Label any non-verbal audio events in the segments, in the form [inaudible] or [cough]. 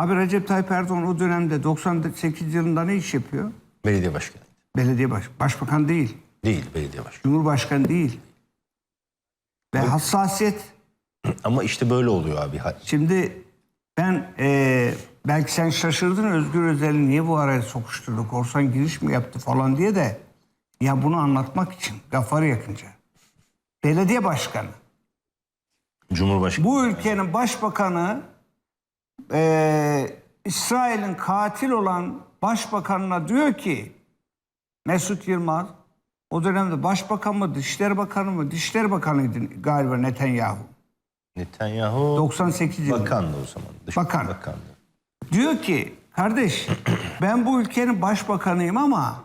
Abi Recep Tayyip Erdoğan o dönemde 98 yılında ne iş yapıyor? Belediye başkanı. Belediye baş, başbakan değil. Değil belediye başkanı. Cumhurbaşkanı değil. Ve hassasiyet. [clears throat] Ama işte böyle oluyor abi. Şimdi ben eee, belki sen şaşırdın Özgür Özel'i niye bu araya sokuşturdu? Korsan giriş mi yaptı falan diye de ya bunu anlatmak için Gafar Yakınca. Belediye başkanı. Cumhurbaşkanı. Bu ülkenin başbakanı eee, İsrail'in katil olan başbakanına diyor ki Mesut Yılmaz o dönemde başbakan mı, dışişleri bakanı mı, dışişleri bakanıydı galiba Netanyahu. Netanyahu 98 yılında. bakandı o zaman. Dış Bakan. Bakandı. Diyor ki kardeş ben bu ülkenin başbakanıyım ama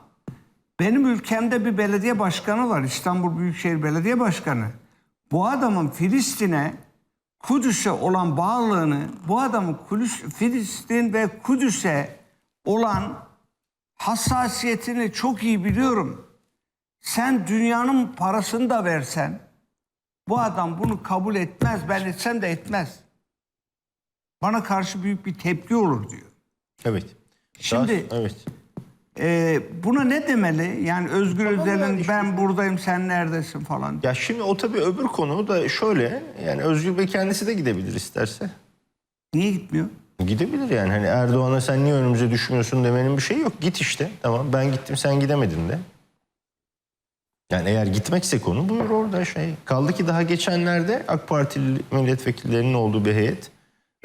benim ülkemde bir belediye başkanı var. İstanbul Büyükşehir Belediye Başkanı. Bu adamın Filistin'e Kudüs'e olan bağlılığını, bu adamın Filistin ve Kudüs'e olan hassasiyetini çok iyi biliyorum. Sen dünyanın parasını da versen bu adam bunu kabul etmez. Ben etsem de etmez. Bana karşı büyük bir tepki olur diyor. Evet. Şimdi- Daha- evet. Ee, buna ne demeli? Yani Özgür Tamam Özel'in yani ben buradayım sen neredesin falan. Ya şimdi o tabii öbür konu da şöyle. Yani Özgür Bey kendisi de gidebilir isterse. Niye gitmiyor? Gidebilir yani. Hani Erdoğan'a sen niye önümüze düşmüyorsun demenin bir şey yok. Git işte. Tamam ben gittim sen gidemedin de. Yani eğer gitmekse konu buyur orada şey. Kaldı ki daha geçenlerde AK Partili milletvekillerinin olduğu bir heyet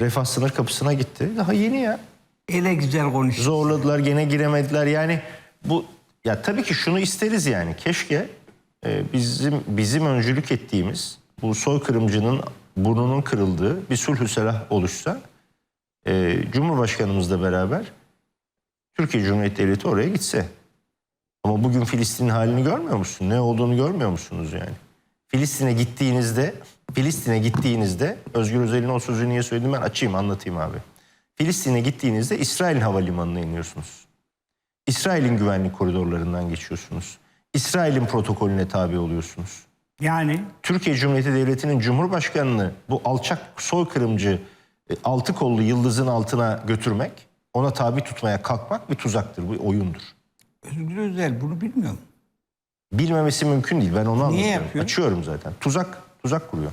refah sınır kapısına gitti. Daha yeni ya. Ele güzel konuş. Zorladılar gene giremediler. Yani bu ya tabii ki şunu isteriz yani. Keşke e, bizim bizim öncülük ettiğimiz bu soykırımcının burnunun kırıldığı bir sulhü selah oluşsa e, Cumhurbaşkanımızla beraber Türkiye Cumhuriyeti Devleti oraya gitse. Ama bugün Filistin'in halini görmüyor musun? Ne olduğunu görmüyor musunuz yani? Filistin'e gittiğinizde Filistin'e gittiğinizde Özgür Özel'in o sözü niye söyledim ben açayım anlatayım abi. Filistin'e gittiğinizde İsrail havalimanına iniyorsunuz. İsrail'in güvenlik koridorlarından geçiyorsunuz. İsrail'in protokolüne tabi oluyorsunuz. Yani Türkiye Cumhuriyeti Devleti'nin Cumhurbaşkanını bu alçak soykırımcı e, altı kollu yıldızın altına götürmek, ona tabi tutmaya kalkmak bir tuzaktır, bir oyundur. Özgür Özel bunu bilmiyor mu? Bilmemesi mümkün değil. Ben onu anlatıyorum. yapıyor? Açıyorum zaten. Tuzak, tuzak kuruyor.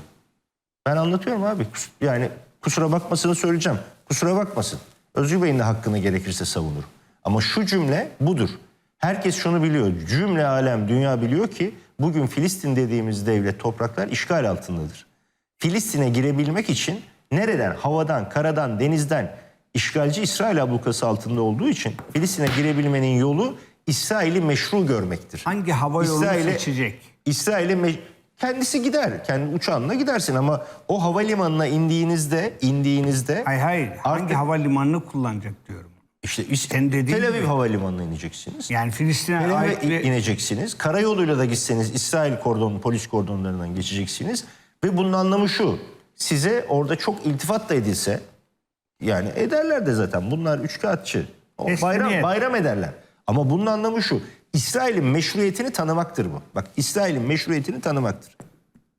Ben anlatıyorum abi. Yani kusura bakmasını söyleyeceğim. Kusura bakmasın. Özgür Bey'in de hakkını gerekirse savunur. Ama şu cümle budur. Herkes şunu biliyor. Cümle alem dünya biliyor ki bugün Filistin dediğimiz devlet topraklar işgal altındadır. Filistin'e girebilmek için nereden? Havadan, karadan, denizden işgalci İsrail ablukası altında olduğu için Filistin'e girebilmenin yolu İsrail'i meşru görmektir. Hangi hava yolunu İsrail'e- seçecek? İsrail'e me- kendisi gider. Kendi uçağınla gidersin ama o havalimanına indiğinizde indiğinizde Hayır hayır. Hangi Artık- havalimanını kullanacak diyorum. işte Sen Tel Aviv havalimanına ineceksiniz. Yani Filistin'e ait bir... ineceksiniz. Karayoluyla da gitseniz İsrail kordonu, polis kordonlarından geçeceksiniz. Ve bunun anlamı şu. Size orada çok iltifat da edilse yani ederler de zaten. Bunlar. O Teslimiyet. bayram, bayram ederler. Ama bunun anlamı şu. İsrail'in meşruiyetini tanımaktır bu. Bak İsrail'in meşruiyetini tanımaktır.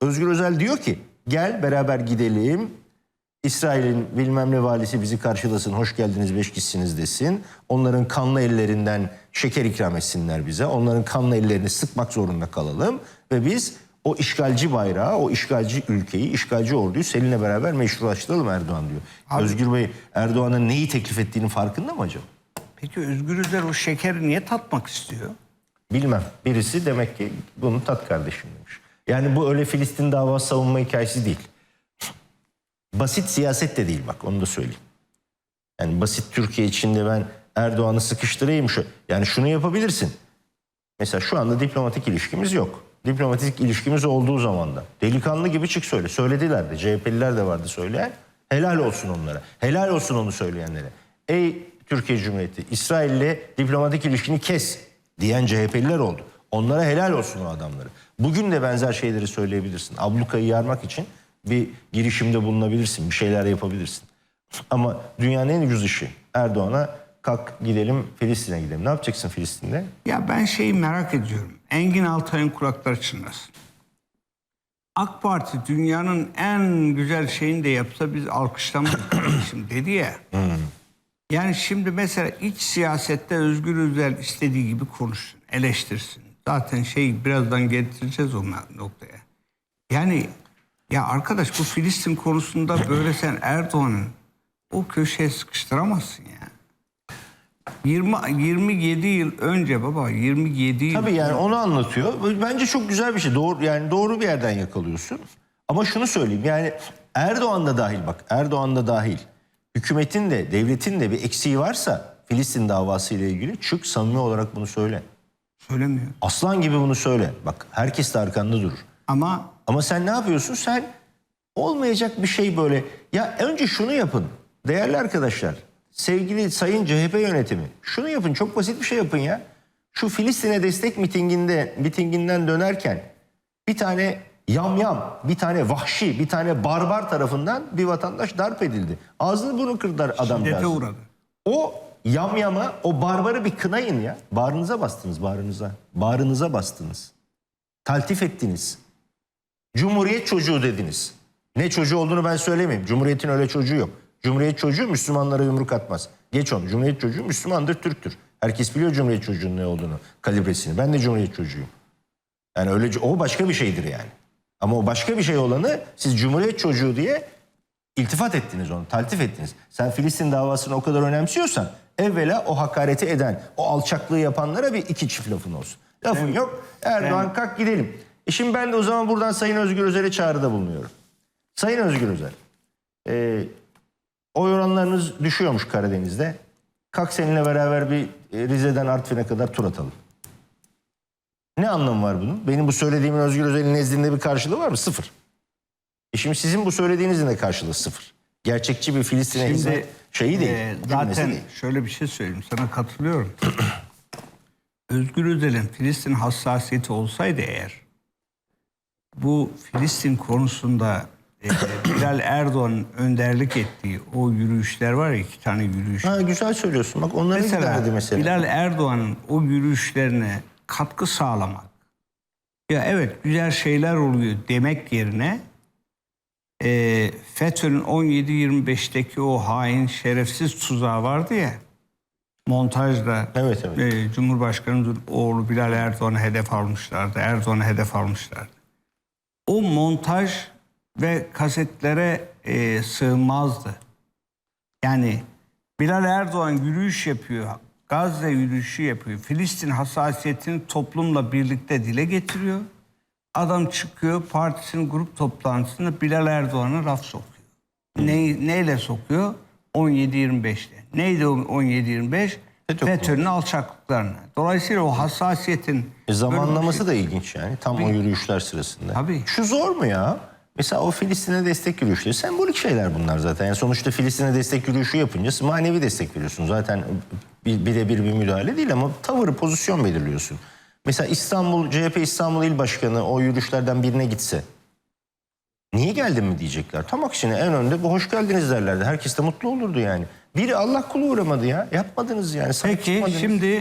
Özgür Özel diyor ki gel beraber gidelim. İsrail'in bilmem ne valisi bizi karşılasın, hoş geldiniz, beş kişisiniz desin. Onların kanlı ellerinden şeker ikram etsinler bize. Onların kanlı ellerini sıkmak zorunda kalalım. Ve biz o işgalci bayrağı, o işgalci ülkeyi, işgalci orduyu seninle beraber meşrulaştıralım Erdoğan diyor. Özgür Bey Erdoğan'a neyi teklif ettiğinin farkında mı acaba? Peki Özgür Özel o şekeri niye tatmak istiyor? Bilmem. Birisi demek ki bunu tat kardeşim demiş. Yani bu öyle Filistin davası savunma hikayesi değil. Basit siyaset de değil bak onu da söyleyeyim. Yani basit Türkiye içinde ben Erdoğan'ı sıkıştırayım şu. Yani şunu yapabilirsin. Mesela şu anda diplomatik ilişkimiz yok. Diplomatik ilişkimiz olduğu zaman da delikanlı gibi çık söyle. Söylediler de CHP'liler de vardı söyleyen. Helal olsun onlara. Helal olsun onu söyleyenlere. Ey Türkiye Cumhuriyeti İsrail'le diplomatik ilişkini kes diyen CHP'liler oldu. Onlara helal olsun o adamları. Bugün de benzer şeyleri söyleyebilirsin. Ablukayı yarmak için bir girişimde bulunabilirsin. Bir şeyler yapabilirsin. Ama dünyanın en ucuz işi Erdoğan'a kalk gidelim Filistin'e gidelim. Ne yapacaksın Filistin'de? Ya ben şeyi merak ediyorum. Engin Altay'ın kulakları çınlasın. AK Parti dünyanın en güzel şeyini de yapsa biz alkışlamayız [clears throat] dedi ya. Yani şimdi mesela iç siyasette Özgür Özel istediği gibi konuşsun, eleştirsin. Zaten şey birazdan getireceğiz o noktaya. Yani ya arkadaş bu Filistin konusunda böyle sen Erdoğan'ın o köşeye sıkıştıramazsın ya. 20 27 yıl önce baba 27 yıl Tabii yani onu anlatıyor. Bence çok güzel bir şey. Doğru yani doğru bir yerden yakalıyorsun. Ama şunu söyleyeyim yani Erdoğan da dahil bak Erdoğan da dahil. Hükümetin de devletin de bir eksiği varsa Filistin davası ile ilgili çık samimi olarak bunu söyle. söylemiyor. Aslan gibi bunu söyle. Bak herkes de arkanda durur. Ama Ama sen ne yapıyorsun? Sen olmayacak bir şey böyle. Ya önce şunu yapın. Değerli arkadaşlar, sevgili sayın CHP yönetimi. Şunu yapın, çok basit bir şey yapın ya. Şu Filistin'e destek mitinginde, mitinginden dönerken bir tane yamyam, bir tane vahşi, bir tane barbar tarafından bir vatandaş darp edildi. Ağzını bunu kırdılar şiddete adamcağız. uğradı. O yamyama, o barbarı bir kınayın ya. Bağrınıza bastınız, bağrınıza. Bağrınıza bastınız. Taltif ettiniz. Cumhuriyet çocuğu dediniz. Ne çocuğu olduğunu ben söylemeyeyim. Cumhuriyetin öyle çocuğu yok. Cumhuriyet çocuğu Müslümanlara yumruk atmaz. Geç onu. Cumhuriyet çocuğu Müslümandır, Türktür. Herkes biliyor Cumhuriyet çocuğunun ne olduğunu, kalibresini. Ben de Cumhuriyet çocuğuyum. Yani öyle o başka bir şeydir yani. Ama o başka bir şey olanı siz Cumhuriyet çocuğu diye iltifat ettiniz onu, taltif ettiniz. Sen Filistin davasını o kadar önemsiyorsan evvela o hakareti eden, o alçaklığı yapanlara bir iki çift lafın olsun. Lafın yok. Erdoğan kalk gidelim. E şimdi ben de o zaman buradan Sayın Özgür Özel'e çağrıda bulunuyorum. Sayın Özgür Özel, e, oy oranlarınız düşüyormuş Karadeniz'de. Kalk seninle beraber bir e, Rize'den Artvin'e kadar tur atalım. Ne anlamı var bunun? Benim bu söylediğimin Özgür Özel'in nezdinde bir karşılığı var mı? Sıfır. E şimdi sizin bu söylediğinizin de karşılığı sıfır. Gerçekçi bir Filistin'e Şimdi hizmet şeyi değil. e, zaten değil. şöyle bir şey söyleyeyim sana katılıyorum. [clears throat] Özgür Özel'in Filistin hassasiyeti olsaydı eğer bu Filistin konusunda e, [clears throat] Bilal Erdoğan'ın önderlik ettiği o yürüyüşler var ya iki tane yürüyüş. Ha, güzel söylüyorsun. Bak onlara Mesela, mesela. Bilal Erdoğan'ın o yürüyüşlerine katkı sağlamak. Ya evet güzel şeyler oluyor demek yerine e, FETÖ'nün 17-25'teki o hain şerefsiz tuzağı vardı ya montajla Evet, evet. e, Cumhurbaşkanı'nın oğlu Bilal Erdoğan'ı hedef almışlardı. Erdoğan'ı hedef almışlardı. O montaj ve kasetlere e, sığmazdı. Yani Bilal Erdoğan yürüyüş yapıyor. Gazze yürüyüşü yapıyor. Filistin hassasiyetini toplumla birlikte dile getiriyor. Adam çıkıyor partisinin grup toplantısında Bilal Erdoğan'a laf sokuyor. Ne, neyle sokuyor? 17-25'te. Neydi o 17-25? FETÖ FETÖ'nün alçaklıklarına. Dolayısıyla o hassasiyetin... E, zamanlaması da ilginç yani. Tam o yürüyüşler sırasında. Tabii. Şu zor mu ya? Mesela o Filistin'e destek yürüyüşleri. Sembolik şeyler bunlar zaten. Yani sonuçta Filistin'e destek yürüyüşü yapınca manevi destek veriyorsun. Zaten bir- birebir bir müdahale değil ama tavır, pozisyon belirliyorsun. Mesela İstanbul, CHP İstanbul İl Başkanı o yürüyüşlerden birine gitse Niye geldin mi diyecekler. Tam aksine en önde bu hoş geldiniz derlerdi. Herkes de mutlu olurdu yani. Biri Allah kulu uğramadı ya. Yapmadınız yani. Peki şimdi